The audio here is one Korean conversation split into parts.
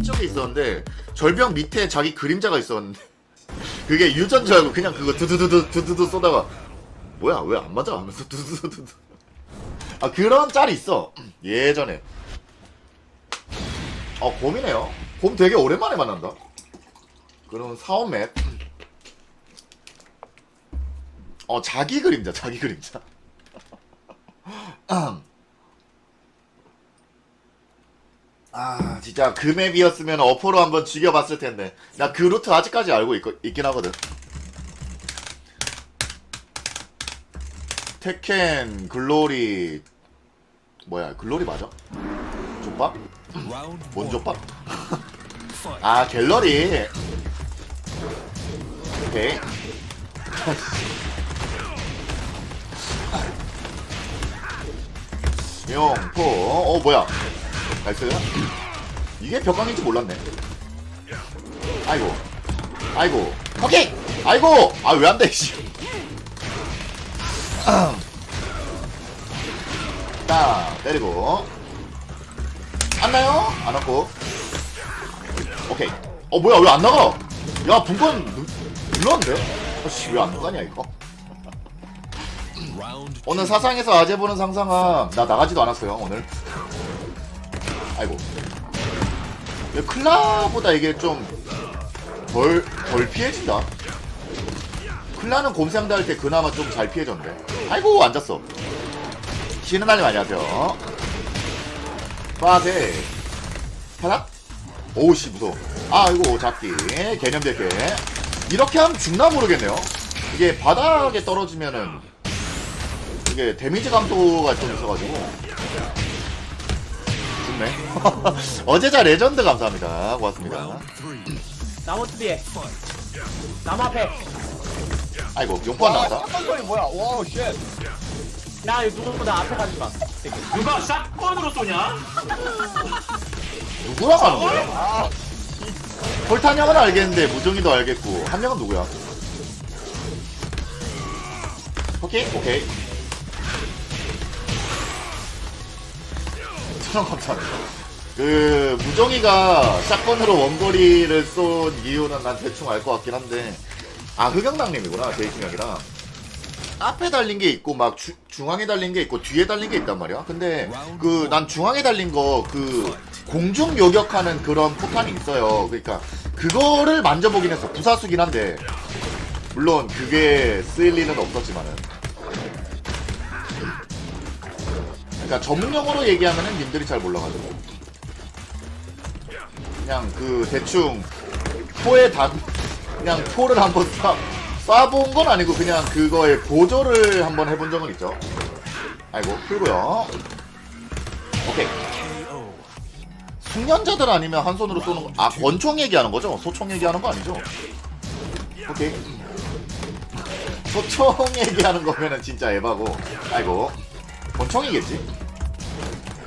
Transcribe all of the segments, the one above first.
이쪽에 있었는데 절벽 밑에 자기 그림자가 있었는데 그게 유전 줄 알고 그냥 그거 두두두두 두두두 쏘다가 뭐야 왜 안 맞아? 하면서 두두두두 아 그런 짤이 있어. 예전에. 어 곰이네요. 곰 되게 오랜만에 만난다. 그럼 사원 맵. 어, 자기 그림자, 자기 그림자. 아, 진짜 그 맵이었으면 어포로 한번 죽여봤을 텐데. 나 그 루트 아직까지 알고 있, 있긴 하거든. 테켄, 글로리, 뭐야, 글로리 맞아? 족밥? 뭔 족밥? 아, 갤러리. 오케이. 용포. 어 뭐야? 나이스. 이게 벽광인지 몰랐네. 아이고. 아이고. 오케이. 아이고! 아 왜 안돼 씨. 딱 때리고. 안 나요? 안 왔고. 오케이. 어 뭐야? 왜 안 나가? 야 누- 눌렀는데? 아씨 왜 안 나가냐 이거 오늘 사상에서 아재 보는 상상아 나 나가지도 않았어요 오늘. 아이고. 클라보다 이게 좀 덜 덜 피해진다? 클라는 곰상대 할 때 그나마 좀 잘 피해졌는데. 아이고 앉았어. 쉬는 날님 안녕하세요. 빠세. 파닥 오우씨 무서워. 아이고 잡기. 개념 될게. 이렇게 하면 죽나 모르겠네요. 이게 바닥에 떨어지면은 이게 데미지 감도가 좀 있어가지고. 죽네. 어제자 레전드 감사합니다. 고맙습니다. 나무 뒤에. 나무 앞에. 아이고 용포 안 나왔다. 샷건거리 뭐야? 와우 쉣. 야 이거 누구보다 앞에 가지마. 누가 샷건으로 쏘냐? 누구랑 하는 거야? 아, 폴탄형은 알겠는데 무정이도 알겠고 한 명은 누구야? 오케이 오케이 천원 감사합니다 그 무정이가 샷건으로 원거리를 쏜 이유는 난 대충 알 것 같긴 한데 아 흑영당님이구나 제이킹형이랑 앞에 달린 게 있고 막 주- 중앙에 달린 게 있고 뒤에 달린 게 있단 말이야. 근데 그 난 중앙에 달린 거 그 공중 요격하는 그런 포탄이 있어요. 그러니까 그거를 만져보긴 했어. 부사수긴 한데 물론 그게 쓰일 리는 없었지만은. 그러니까 전문용어로 얘기하면은 님들이 잘 몰라가지고 그냥 그 대충 포에 단 그냥 포를 한번 쏴 쏴본 건 아니고 그냥 그거에 보조를 한번 해본 적은 있죠. 아이고 풀고요. 오케이. 숙련자들 아니면 한 손으로 쏘는 거. 아 권총 얘기하는 거죠? 소총 얘기하는 거 아니죠? 오케이. 소총 얘기하는 거면은 진짜 에바고. 아이고 권총이겠지.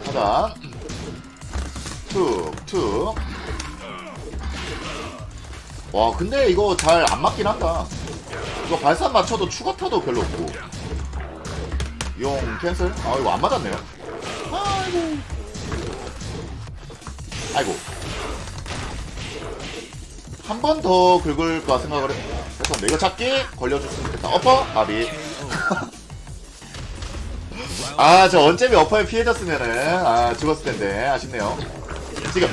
하단. 툭 툭. 와 근데 이거 잘 안 맞긴 한다. 이거 발산 맞춰도 추가 타도 별로 없고 용 캔슬? 아 이거 안 맞았네요 아이고 아이고 한 번 더 긁을까 생각을 했었는데 이거 잡기 걸려줬으면 좋겠다 어퍼? 아비 아 저 언제비 어퍼에 피해졌으면은 아 죽었을 텐데 아쉽네요. 지금.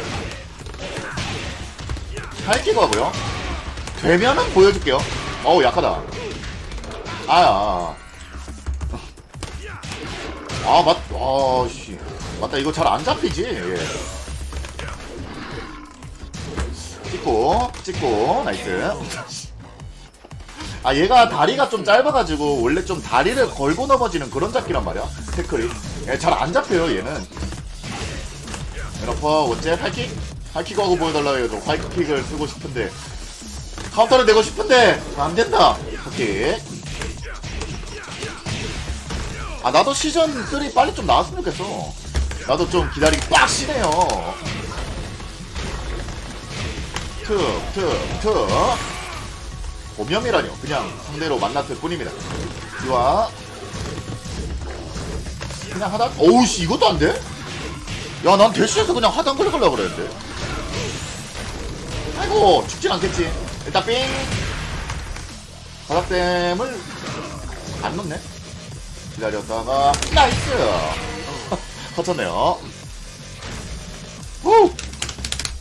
할기고 하고요 되면은 보여줄게요. 어우 약하다. 아야 아 맞.. 아 씨. 맞다 이거 잘 안 잡히지? 예. 찍고 찍고 나이스 아 얘가 다리가 좀 짧아가지고 원래 좀 다리를 걸고 넘어지는 그런 잡기란 말이야 태클이 예, 잘안 잡혀요 얘는 에너퍼 원제 하이킥? 하이킥 하고 보여달라 해요 하이킥을 쓰고 싶은데 카운터를 내고 싶은데 안 된다. 오케이. 아 나도 시즌 3 빨리 좀 나왔으면 좋겠어. 나도 좀 기다리기 빡시네요. 툭, 툭, 툭. 오염이라뇨. 그냥 상대로 만났을 뿐입니다. 좋아. 그냥 하단 어우씨 이것도 안 돼? 야 난 대시에서 그냥 하단 걸려가려고 그랬는데 아이고 죽진 않겠지 일단 삥 바닥댐을 안 넣네 기다렸다가 나이스 터쳤네요 후!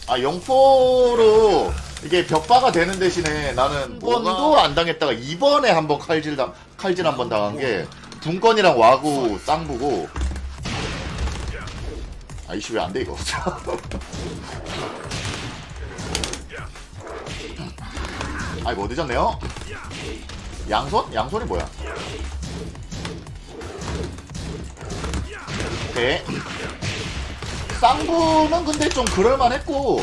아 영포로 이게 벽바가 되는 대신에 나는 한 번도 안 당했다가 이번에 한번 칼질 당 칼질 한 번 당한 게 분건이랑 와구 쌍부고. 아이씨 왜 안 돼 이거? 아이고 늦었네요? 양손? 양손이 뭐야? 오케이 쌍부는 근데 좀 그럴만했고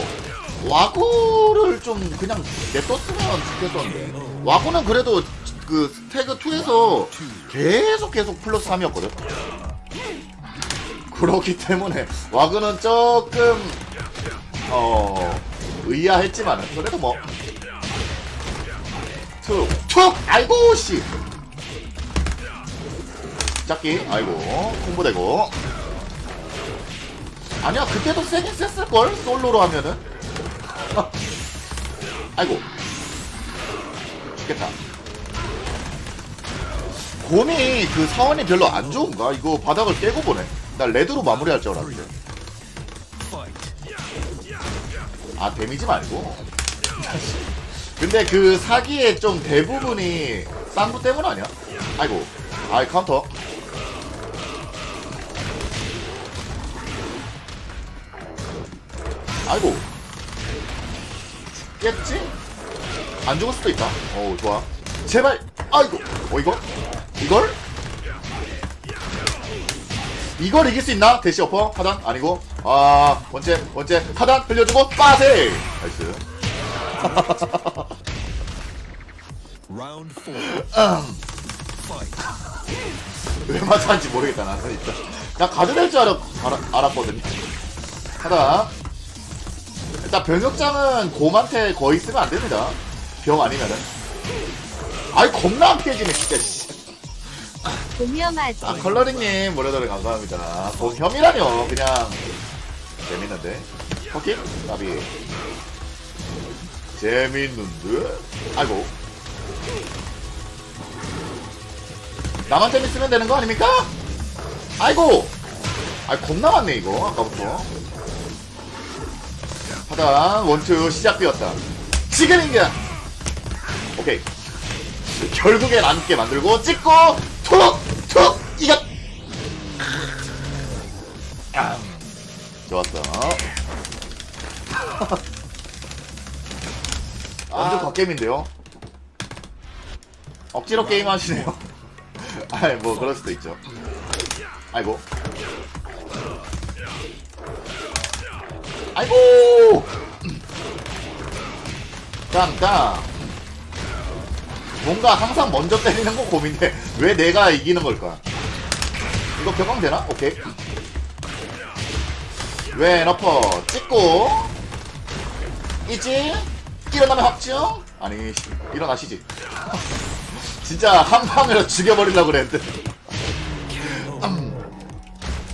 와구를 좀 그냥 냅뒀으면 좋겠었는데. 와구는 그래도 그 스태그 2에서 계속 계속 플러스 3이었거든? 그렇기 때문에 와그는 조금 어 의아했지만 그래도 뭐. 툭 툭 아이고 씨! 잡기 아이고 홍보되고. 아니야 그때도 세긴 셌을걸? 솔로로 하면은 아이고. 죽겠다. 곰이 그 사원이 별로 안 좋은가? 이거 바닥을 깨고 보네. 나 레드로 마무리할 줄 알았는데. 아 데미지 말고. 근데 그 사기의 좀 대부분이 쌍구 때문 아니야? 아이고. 아이 카운터. 아이고 죽겠지? 안 죽을 수도 있다 어우 좋아 제발 아이고 어 이거? 이걸? 이걸 이길 수 있나? 대시 어퍼? 하단? 아니고 아 번째 번째 하단 흘려주고 빠세 나이스. 왜 맞았는지 모르겠다 나는 일단 나 가드될 줄 알았, 알아, 알았거든요 하단 일단 병역장은 곰한테 거의 쓰면 안 됩니다 병 아니면은 아이 겁나 안 피해지네 진짜 씨. 고미엄하지. 아 컬러링님 모래더래 감사합니다 곰 혐이라뇨 그냥 재밌는데 퍼킹? 나비 재밌는데? 아이고 나만 재밌으면 되는 거 아닙니까? 아이고 아 겁나 많네 이거 아까부터 하단 원투 시작되었다. 지금인가 오케이. 결국엔 앉게 만들고 찍고 툭툭 이겼! 아, 좋았어. 완전 갓겜인데요? 억지로 게임 하시네요. 아이 뭐 그럴 수도 있죠. 아이고 아이고 짱짱 뭔가 항상 먼저 때리는 건 고민돼 왜 내가 이기는 걸까 이거 격앙되나? 오케이 왼 어퍼 찍고 있지? 일어나면 확정? 아니 씨, 일어나시지 진짜 한 방으로 죽여버리려고 그랬는데 음.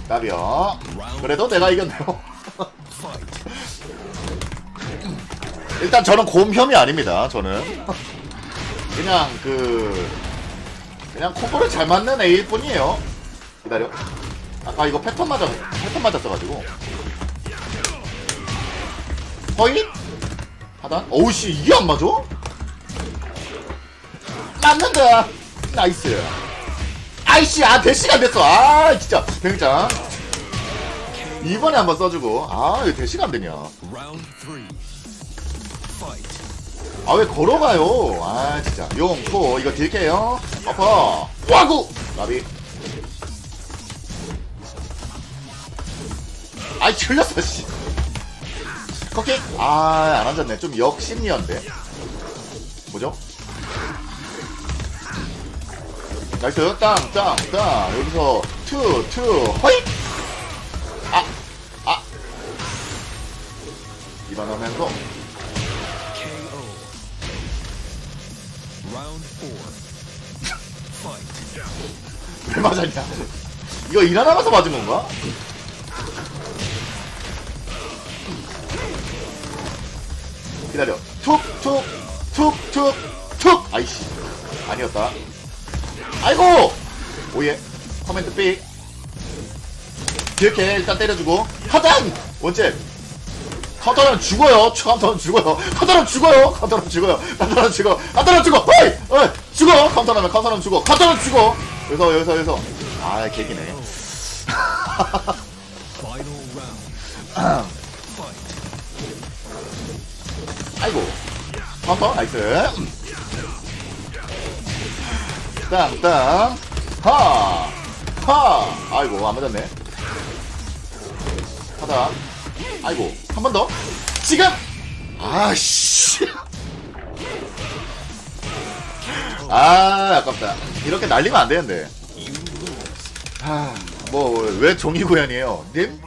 나비요 그래도 내가 이겼네요 일단 저는 곰혐이 아닙니다 저는. 그냥 그 그냥 콤보를 잘 맞는 A일 뿐이에요. 기다려. 아까 이거 패턴 맞았 패턴 맞았어가지고. 허잇 하단? 어우씨 이게 안 맞아? 맞는다. 나이스. 아이씨 아 대시가 안 됐어. 아 진짜. 병장. 이번에 한번 써주고. 아 이거 대시가 안 되냐. 아 왜 걸어가요? 아 진짜. 용포 이거 딜게요. 어퍼 와구! 나비. 아이 틀렸어 씨. 커킥 아안 앉았네. 좀 역심리언데. 뭐죠? 나이스. 땅땅땅. 여기서 투투 허이 왜 맞았냐? 이거 일어나면서 맞은 건가? 기다려. 툭, 툭, 툭, 툭, 툭! 아이씨. 아니었다. 아이고! 오예. 커멘트 삑. 이렇게 일단 때려주고. 하단! 원잽! 카운터는 죽어요. 카운터는 죽어요. 카운터는 죽어요. 카운터는 죽어요. 카운터는 죽어. 카운터는 죽어. 어이! 어이! 죽어. 카운터는 카운터는 죽어. 카운터는 죽어. 여기서 여기서 여기서. 아 개기네. 아이고. 카운터 나이스. 땅땅. 하. 하. 아이고 안 맞았네. 하다. 아이고 한 번 더. 지금. 아씨. 아 아깝다. 이렇게 날리면 안 되는데. 아, 뭐왜 종이 고양이에요? 님?